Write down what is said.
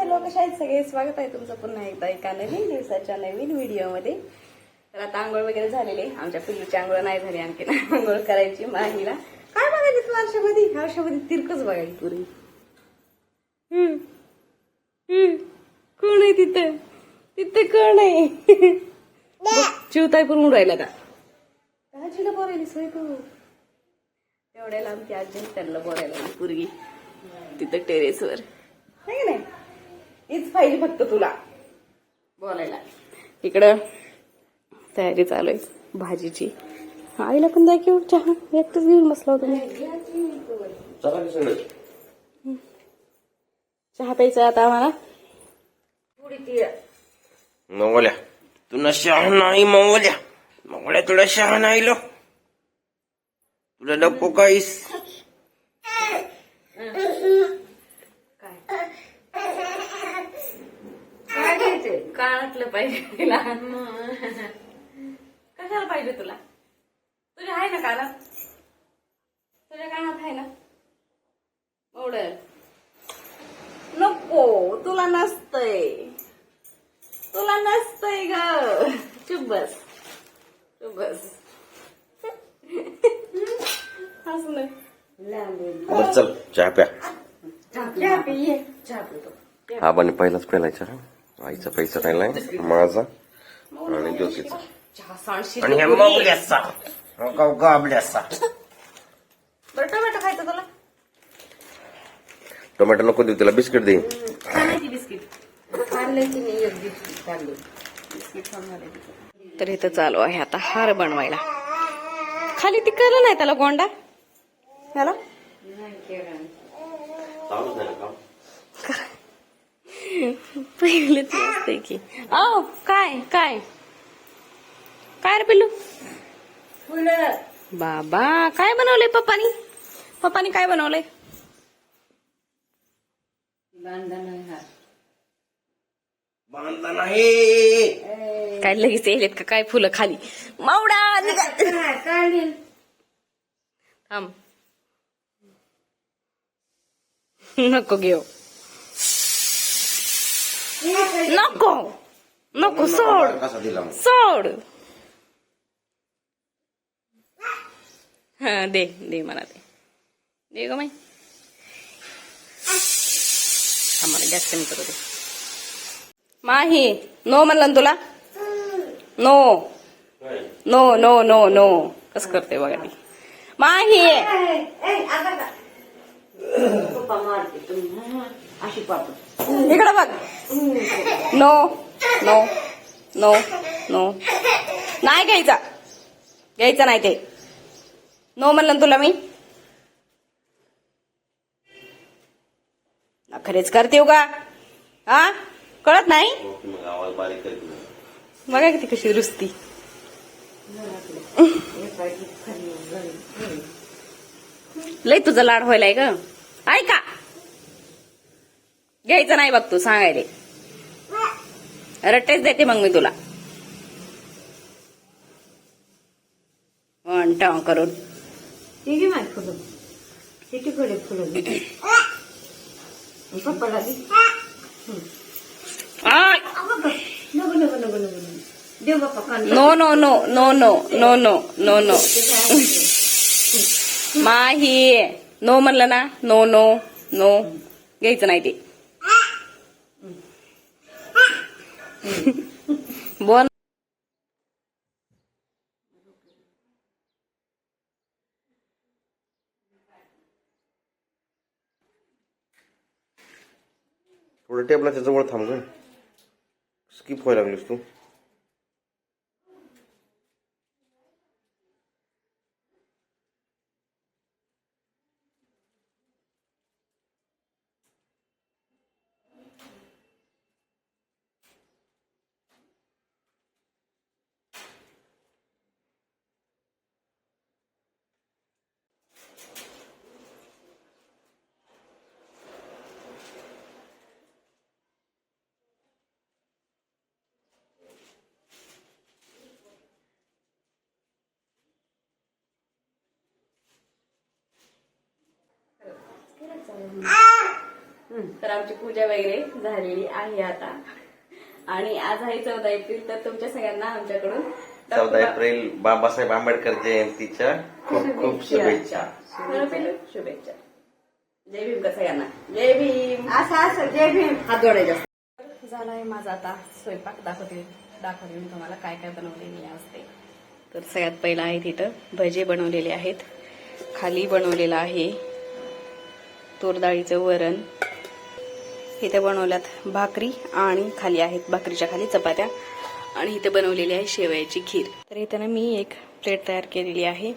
Hello कशा आहेत सगळे स्वागत आहे तुमचं पुन्हा एकदा एका नवीन दिवसाच्या नवीन व्हिडिओमध्ये. तर आता आंघोळ वगैरे झालेली आहे. आमच्या पिल्लूची आंघोळ नाही झाली आणखी आंघोळ करायची माहीला काय बघायली तू वर्षामध्ये? वर्षामध्ये तिरकच बघायली पुरी. कोण आहे तिथं? तिथं कोण आहे? चिवताय पण उडायला का आजीला बोलायली सोय तू एवढ्याला आमची आजी त्यांना बोलायला लागली पोरगी. तिथं टेरेसवर नाही? हीच पाहिजे फक्त तुला. बोलायला. इकडं तयारी चालू आहे भाजीची. आईला पण द्या की चहा. एकटंच घेऊन बसला होता मी. चहा प्यायचा आता आम्हाला. मवल्या तुला शहा नाही मवल्या मवल्या तुला शहा नाही लो. तुला नको काहीस. कानातलं पाहिजे तिला कशाला पाहिजे तुला? तुझ्या आहे ना कानात तुझ्या कानात आहे ना? एवढं. नको तुला नसतंय. तुला नसतंय ग. चुप बस. चुप बस. हसू नये बर चल चहा प्या. चहा पिये. चहा पितो आबाने पहिलाच पेलायचा आईचा पैसा राहिलाय माझा आणि ज्योतीचा आणि गाबल्याचा बरं टोमॅटो खायचं तुला? टोमॅटो नको देऊ तिला बिस्किट दे. तर इथं चालू आहे आता हार बनवायला. खाली ती केलं नाही त्याला गोंडा? त्याला पहिलेच असते की. ओ काय काय? काय रे पिल्लू? बाबा काय बनवलंय पप्पानी? पप्पानी काय बनवलंय? बांधला नाही. काय लगेच येलेत का? काय फुलं खाली? मावडा. थांब. नको घेऊ. नको. नको सोड. सोड. हा दे दे मला दे. दे ग माई आम्हाला गॅस कमी करू दे. माही नो म्हणलं ना तुला? No. No no no no. कस करते बघा ती. माही. इकडे बघ. No no no no. नाही घ्यायचा. घ्यायचं नाही ते. नो म्हणलं ना तुला मी. खरेच करते का हा? कळत नाही? बघा किती कशी रुस्ती. लय तुझा लाड व्हायलाय ग. ऐका. घ्यायचं नाही बघ तू सांगायले. रट्टेच देते मग मी तुला. वन टाव करून. No no no no no no no no no. Mahi. No म्हणलं ना नो नो नो. घ्यायचं नाही ते. बोल थोडं टेबलाच्या जवळ थांब स्किप व्हायला लागलीस तू. तर आमची पूजा वगैरे झालेली आहे आता. आणि आज आहे चौदा एप्रिल तर तुमच्या सगळ्यांना आमच्याकडून चौदा एप्रिल बाबासाहेब आंबेडकर जयंतीच्या खूप खूप शुभेच्छा. शुभेच्छा. जय भीम कसं यांना जय भीम. असं असं जय भीम. हा जोडायचा झाला आहे माझा आता स्वयंपाक. दाखवते दाखवते मी तुम्हाला काय काय बनवलेली असते. तर सगळ्यात पहिला आहे तिथं भजे बनवलेले आहेत. खाली बनवलेला आहे. तूरडाळीचं वरण. इथे बनवल्यात भाकरी आणि खाली आहेत भाकरीच्या खाली चपात्या. आणि इथे बनवलेली आहे शेवयाची खीर. तर इथे ना मी एक प्लेट तयार केलेली आहे.